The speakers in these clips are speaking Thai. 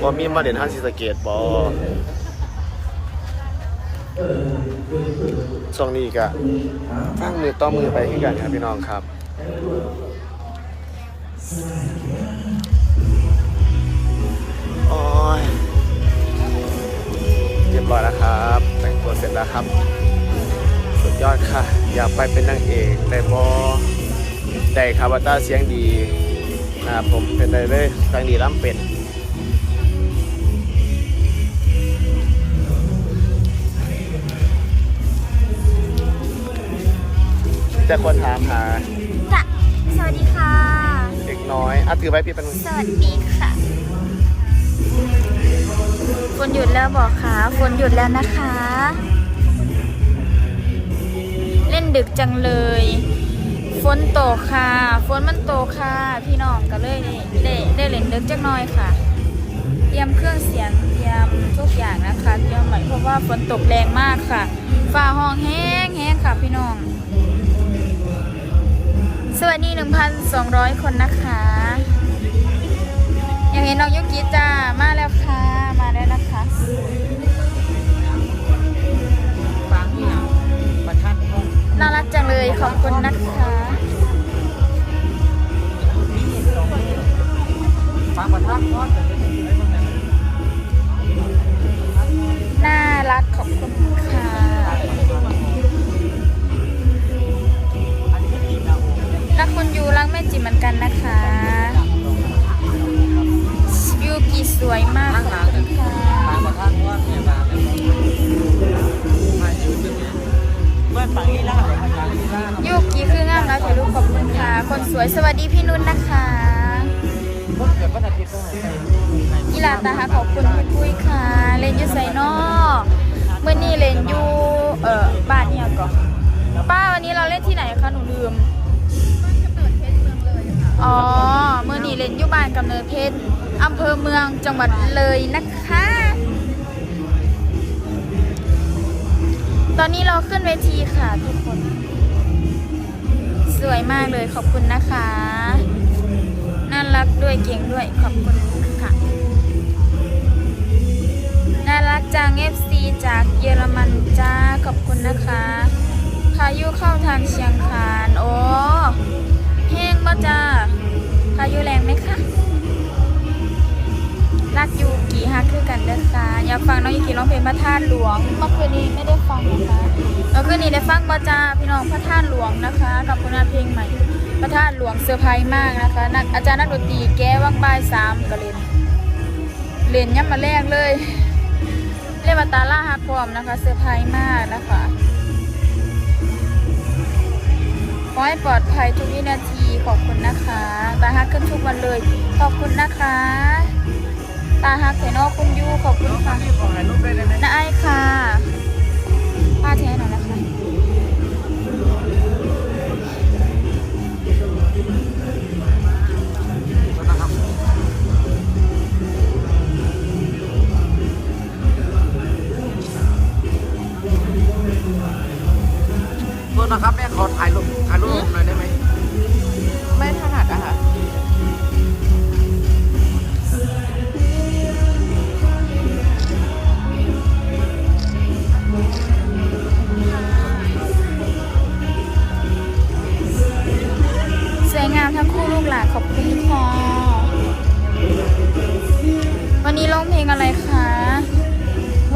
พอมีมาเด่นฮันซีสเกตบอช่วงนี้ก็ฟังมือต่อมือไปขึ้นกันครับพี่น้องครับโอ้ยเรียบร้อยแล้วครับ แต่งตัวเสร็จแล้วครับ สุดยอดค่ะ อยากไปเป็นนางเอกแต่บอได้คาบาต้าเสียงดีนะครับผมเป็นได้เลยเสียงดีล้ำเป็น แต่คนถามหาค่ะสวัสดีค่ะ เด็กน้อยอะถือไว้พี่เป็นสวัสดีค่ะ ฝนหยุดแล้วบอกค่ะ ฝนหยุดแล้วนะคะ เล่นดึกจังเลย ฝนตกค่ะ ฝนมันตกค่ะ พี่น้องก็เลยได้ได้ได้เล่นดึกจังน้อยค่ะ เตรียมเครื่องเสียง เตรียมทุกอย่างนะคะ เตรียมใหม่เพราะว่าฝนตกแรงมากค่ะฝ่าห้องแห้งแห้งค่ะพี่น้อง สวัสดี1,200 คนนะคะอย่างเห็นน้องยุกิจ้า มาแล้วค่ะ มาแล้วนะคะฟังนี่ยประทัดน่ารักจังเลยขอบคุณนะคะฟังประทัดห้อน รักคุณยูรักแม่จิเหมือนกันนะคะยูกิสวยมากขอบคุณค่ะฟังประทัดห้องเนี่ยมาเลยมาอยู่ตรงนี้เมื่อปังลีลาเลยปังลีลายูกิคืองามแล้วถ่ายรูปขอบคุณค่ะ คนสวยสวัสดีพี่นุ่นนะคะเมื่อเกิดวันอาทิตย์ก็หายไปอีหลาตาฮะขอบคุณพี่ปุ้ยค่ะ เล่นอยูไซนอเมื่อนี้เล่นอยูเอ่อบ้านเนี่ยก่อนป้าวันนี้เราเล่นที่ไหนคะหนูลืม อ๋อเมื่อนี้เล่นอยูบ้านกำเนิดเพชรอำเภอเมืองจังหวัดเลยนะคะ ตอนนี้เราขึ้นเวทีค่ะทุกคน สวยมากเลยขอบคุณนะคะ น่ารักด้วยเก่งด้วยขอบคุณค่ะ น่ารักจัง FC จากเยอรมันจ้าขอบคุณนะคะพายุเข้าทางเชียงคาน โอ้ บ่จ้าพายุแรงไหมคะ รักยูกี่ฮักคือกันเด้อค่ะอยากฟังน้องยูกี่ร้องเพลงพระธาตุหลวง เมื่อคืนนี้ไม่ได้ฟังนะคะเมื่อคืนนี้ได้ฟังบ่จ้าพี่น้องพระธาตุหลวงนะคะ กับผลงานเพลงใหม่ พระธาตุหลวงเซอร์ไพรส์มากนะคะนักอาจารย์นักดนตรีแก้ว่างบ่ายสามก็เล่นเล่นย่ำมาแรกเลย เรียกว่าตาล่าฮักพร้อมนะคะเซอร์ไพรส์มากนะคะ ให้ปลอดภัยทุกวินาทีขอบคุณนะคะตาฮักขึ้นทุกวันเลย ขอบคุณนะคะ ตาฮักเทนอคุณยูขอบคุณค่ะขอถ่ายรูปได้ไหมน้าไอายค่ะป้าแท้หน่อย ลงอะไรคะ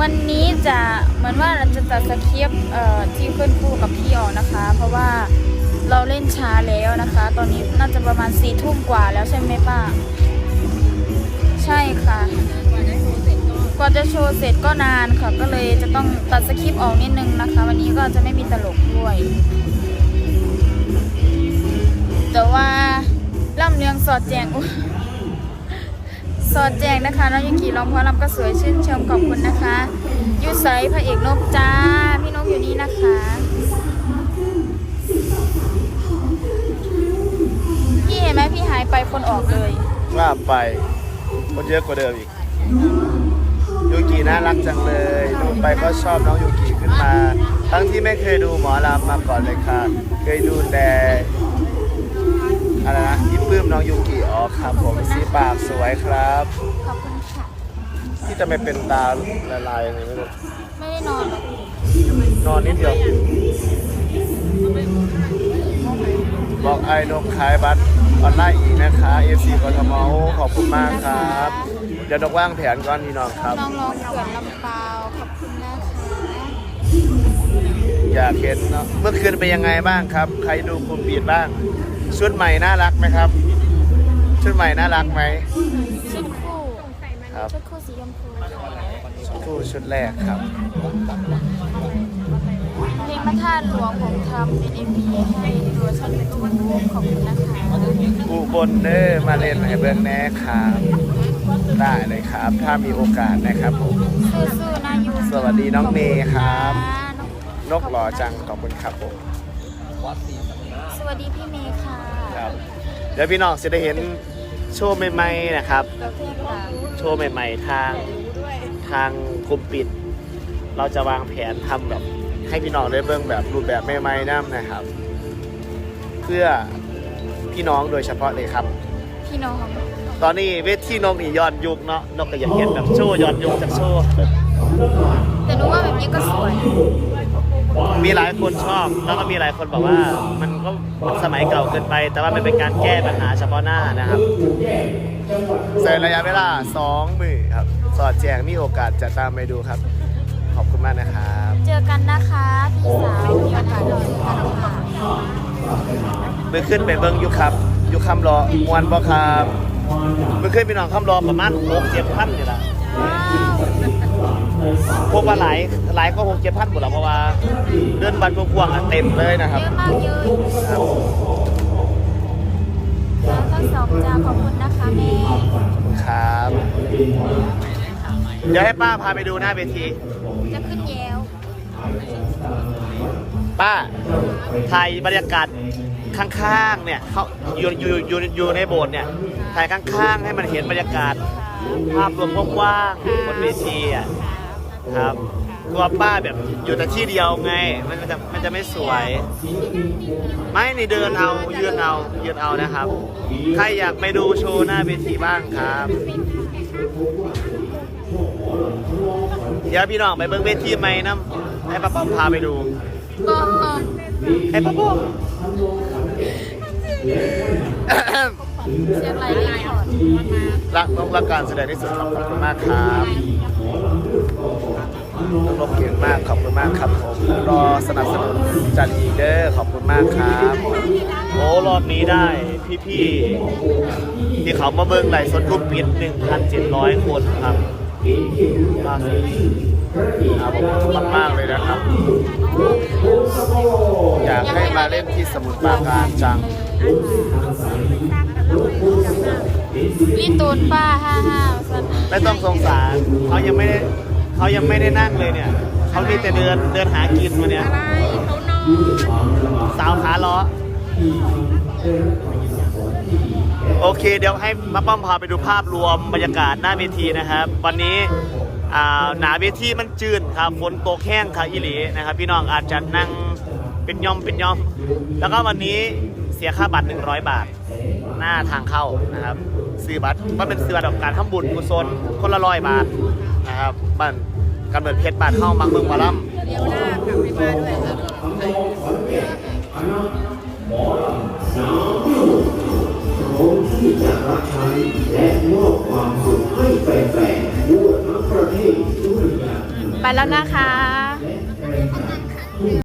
วันนี้จะเหมือนว่าเราจะตัดสคริปต์เอ่อที่ขึ้นคู่กับพี่ออกนะคะ เพราะว่าเราเล่นช้าแล้วนะคะ ตอนนี้น่าจะประมาณสี่ทุ่มกว่าแล้วใช่ไหมป้า ใช่ค่ะ กว่าจะโชว์เสร็จก็นานค่ะ ก็เลยจะต้องตัดสคริปต์ออกนิดนึงนะคะ วันนี้ก็จะไม่มีตลกด้วย แต่ว่าล่ำเลียงสอดแจงอ สอดแจงนะคะน้องยุกิร้องเพราะลำก็สวยชื่นชมขอบคุณนะคะยูไซพระเอกนกจ้าพี่นกอยู่นี่นะคะพี่เห็นไหมพี่หายไปคนออกเลยว่าไปคนเยอะกว่าเดิมอีกยูกิน่ารักจังเลยดูไปก็ชอบน้องยูกิขึ้นมา ทั้งที่ไม่เคยดูหมอลำมาก่อนเลยค่ะ เคยดูแต่อะไรนะ ปลื้มน้องยูกิอ๋อครับผมสีปากสวยครับ ขอบคุณค่ะ ที่จะไม่เป็นตาละลายยังไงไม่รู้ไม่ได้นอนหรอกนอนนิดเดียว บอกไอ้นกขายบัตรออนไลน์อีกนะคะ FC กทมขอบคุณมากครับ เดี๋ยวนกว่างแผนก่อนพี่น้องครับ น้องร้องเขื่อนลำเปาขอบคุณนะคะอยากเห็นเนาะเมื่อคืนเป็นยังไงบ้างครับ ใครดูคุมบีดบ้าง ชุดใหม่น่ารักไหมครับ ชุดใหม่น่ารักไหมชุดคู่ครับชุดคู่สีชมพูชุดคู่ชุดแรกครับเพลงพระธาตุหลวงผมทำเป็นเอ็มวีให้ตัวช่องยูทูบขอบคุณนะคะอุบลเด้อมาเล่นให้เบิ่งแหน่ครับได้เลยครับ ถ้ามีโอกาสนะครับผมสู้ๆนะยูสวัสดีน้องเมย์ครับน้องนกหล่อจังขอบคุณครับผมวัดศรีสัมมาสวัสดีพี่เมย์ค่ะ ครับเดี๋ยวพี่น้องจะได้เห็นโชว์ใหม่ๆนะครับเราเพื่อนค่ะโชว์ใหม่ๆทางทางกลุ่มปิด เราจะวางแผนทำแบบให้พี่น้องได้เบิ่งแบบรูปแบบใหม่ๆนํนะครับ เพื่อพี่น้องโดยเฉพาะเลยครับ พี่น้อง ตอนนี้เวทีนกนี่ย้อนยุคเนาะนกก็อยากเห็นแบบโชว์ย้อนยุคจากโชว์แต่หนูว่าแบบนี้ก็สวย มีหลายคนชอบ แล้วก็มีหลายคนบอกว่ามันก็สมัยเก่าเกินไป แต่ว่ามันเป็นการแก้ปัญหาเฉพาะหน้านะครับใส่ระยะเวลา2มือครับ สอดแจงมีโอกาสจะตามไปดูครับ ขอบคุณมากนะครับ เจอกันนะคะพี่สาวมีโอกาสเราเจอกันค่ะเมื่อขึ้นไปเบิ้งอยุครับอยุคำรอมวนบ่ครับเมื่อขึ้นพี่น้องคำรอประมาณหกเจ็ดพันนี่ละว้าว พวกว่าหลายหลายก็หกเจ็ดพันหมดแล้วเพราะว่าเดินบันพวงๆอะเต็มเลยนะคเยรับอะมากเยอะครับแล้วก็สองจ้าขอบคุณนะคะแม่ครับ เดี๋ยวให้ป้าพาไปดูหน้าเวที จะขึ้นแย้วป้าถ่ายบรรยากาศข้างๆ เนี่ยเขาอยู่อยู่อยู่อยู่ในโบสถ์เนี่ยถ่ายข้างๆ ให้มันเห็นบรรยากาศ ภาพรวมกว้างๆบนเวทีอะ ค รับตัวป้าแบบอยู่แต่ที่เดียวไง มันจะมันจะไม่สวย ไม่นี่เดินเอายืนเอายืนเอานะครับ ใครอยากไปดูโชว์หน้าเวทีบ้างครับ เดี๋ยวพี่น้องไปเบิ่งเวทีใหม่น้ำให้ป้าป้อมพาไปดูก็ให้ป้าป้อมเสียงไหลรีคอร์ดรักน้องรักการแสดงที่สุดครับขอบคุณมากครับ น้องนกเก่งมากขอบคุณมากครับผมรอสนับสนุนจันอีกเดอร์ขอบคุณมากครับโอ้รอบนี้ได้พี่ๆที่เขามาเบิ่งไหลฟ์สดกรุ๊ปปิด1,700 คนครับล่าสุดครับผมขอบคุณมากๆเลยนะครับ อยากให้มาเล่นที่สมุทรปราการจังรีตูนป้าห้าห้าสันไม่ต้องสงสารเขายังไม่ได้ เขายังไม่ได้นั่งเลยเนี่ย เขามีแต่เดินเดินหากินมาเนี่ย อะไรเขานอนสาวขาล้อ โอเค เดี๋ยวให้มาป้อมพาไปดูภาพรวมบรรยากาศหน้าเวทีนะครับ วันนี้อ่าหนาเวทีมันจืดครับฝนตกแห้งครับอีหลีนะครับ พี่น้องอาจจะนั่งเป็นย่อมเป็นย่อม แล้วก็วันนี้เสียค่าบัตร 100 บาท หน้าทางเข้านะครับซื้อบัตรก็เป็นซื้อบัตรแบบการทำบุญกุศลคนละร้อยบาทนะครับบ้าน กำเนิดเพชรบ้านเข้ามังเมืองมอลำเดี๋ยวหน้ากลับไปมาด้วยค่ะผมที่จะรับใช้และมอบความสุขให้แฟนๆทั่วทั้งประเทศด้วยกันไปแล้วนะคะ